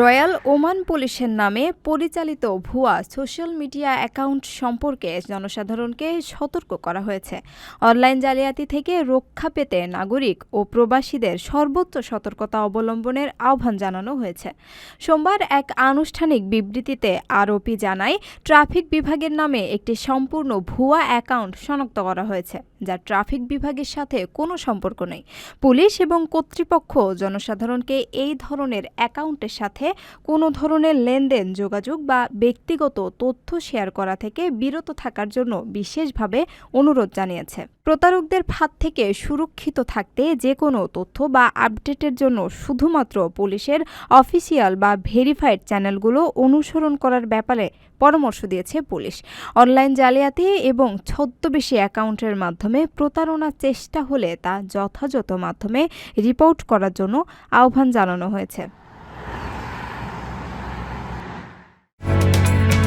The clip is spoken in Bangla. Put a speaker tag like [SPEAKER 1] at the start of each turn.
[SPEAKER 1] রয়্যাল ওমান পুলিশের নামে পরিচালিত ভুয়া সোশ্যাল মিডিয়া অ্যাকাউন্ট সম্পর্কে জনসাধারণকে সতর্ক করা হয়েছে। অনলাইন জালিয়াতি থেকে রক্ষা পেতে নাগরিক ও প্রবাসীদের সর্বোচ্চ সতর্কতা অবলম্বনের আহ্বান জানানো হয়েছে। সোমবার এক আনুষ্ঠানিক বিবৃতিতে আরোপি জানায়, ট্রাফিক বিভাগের নামে একটি সম্পূর্ণ ভুয়া অ্যাকাউন্ট শনাক্ত করা হয়েছে, যা ট্রাফিক বিভাগের সাথে কোনো সম্পর্ক নেই। পুলিশ এবং কর্তৃপক্ষ জনসাধারণকে এই ধরনের অ্যাকাউন্টের সাথে কোনো ধরনের লেনদেন, যোগাযোগ বা ব্যক্তিগত তথ্য শেয়ার করা থেকে বিরত থাকার জন্য বিশেষভাবে অনুরোধ জানিয়েছে। প্রতারকদের ফাঁদ থেকে সুরক্ষিত থাকতে যে কোনো তথ্য বা আপডেটের জন্য শুধুমাত্র পুলিশের অফিসিয়াল বা ভেরিফাইড চ্যানেলগুলো অনুসরণ করার ব্যাপারে পরামর্শ দিয়েছে পুলিশ। অনলাইন জালিয়াতি এবং ছদ্মবেশী অ্যাকাউন্টের মাধ্যমে প্রতারণার চেষ্টা হলে তা যথাযথ মাধ্যমে রিপোর্ট করার জন্য আহ্বান জানানো হয়েছে।